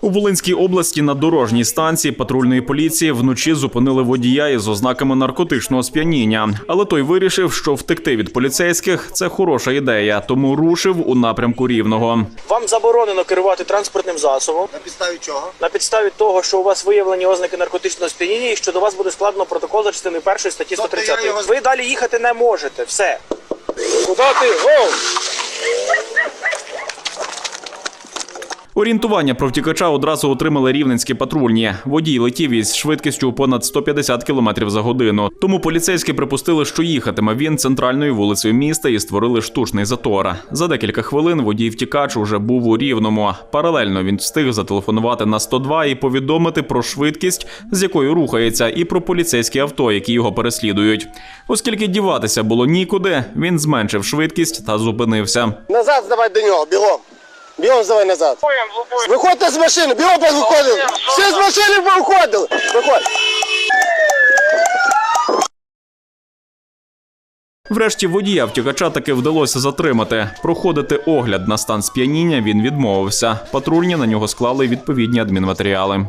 У Волинській області на дорожній станції патрульної поліції вночі зупинили водія із ознаками наркотичного сп'яніння. Але той вирішив, що втекти від поліцейських це хороша ідея, тому рушив у напрямку рівного. Вам заборонено керувати транспортним засобом На підставі чого? на підставі того, що у вас виявлені ознаки наркотичного сп'яніння і що до вас буде складено протокол за частиною першої статті Тобто 130. його- Ви далі їхати не можете. Все. Куди ти? Гоу! Орієнтування про втікача одразу отримали рівненські патрульні. Водій летів із швидкістю понад 150 км за годину. Тому поліцейські припустили, що їхатиме він центральною вулицею міста і створили штучний затор. За декілька хвилин водій втікач уже був у рівному. Паралельно він встиг зателефонувати на 102 і повідомити про швидкість, з якою рухається, і про поліцейські авто, які його переслідують. Оскільки діватися було нікуди, він зменшив швидкість та зупинився. Назад здавай до нього, бігом. Бігом здавай назад. Виходьте з машини, бігом виходили. Всі з машини виходили. Виходь. Врешті водія втікача таки вдалося затримати. Проходити огляд на стан сп'яніння він відмовився. Патрульні на нього склали відповідні адмінматеріали.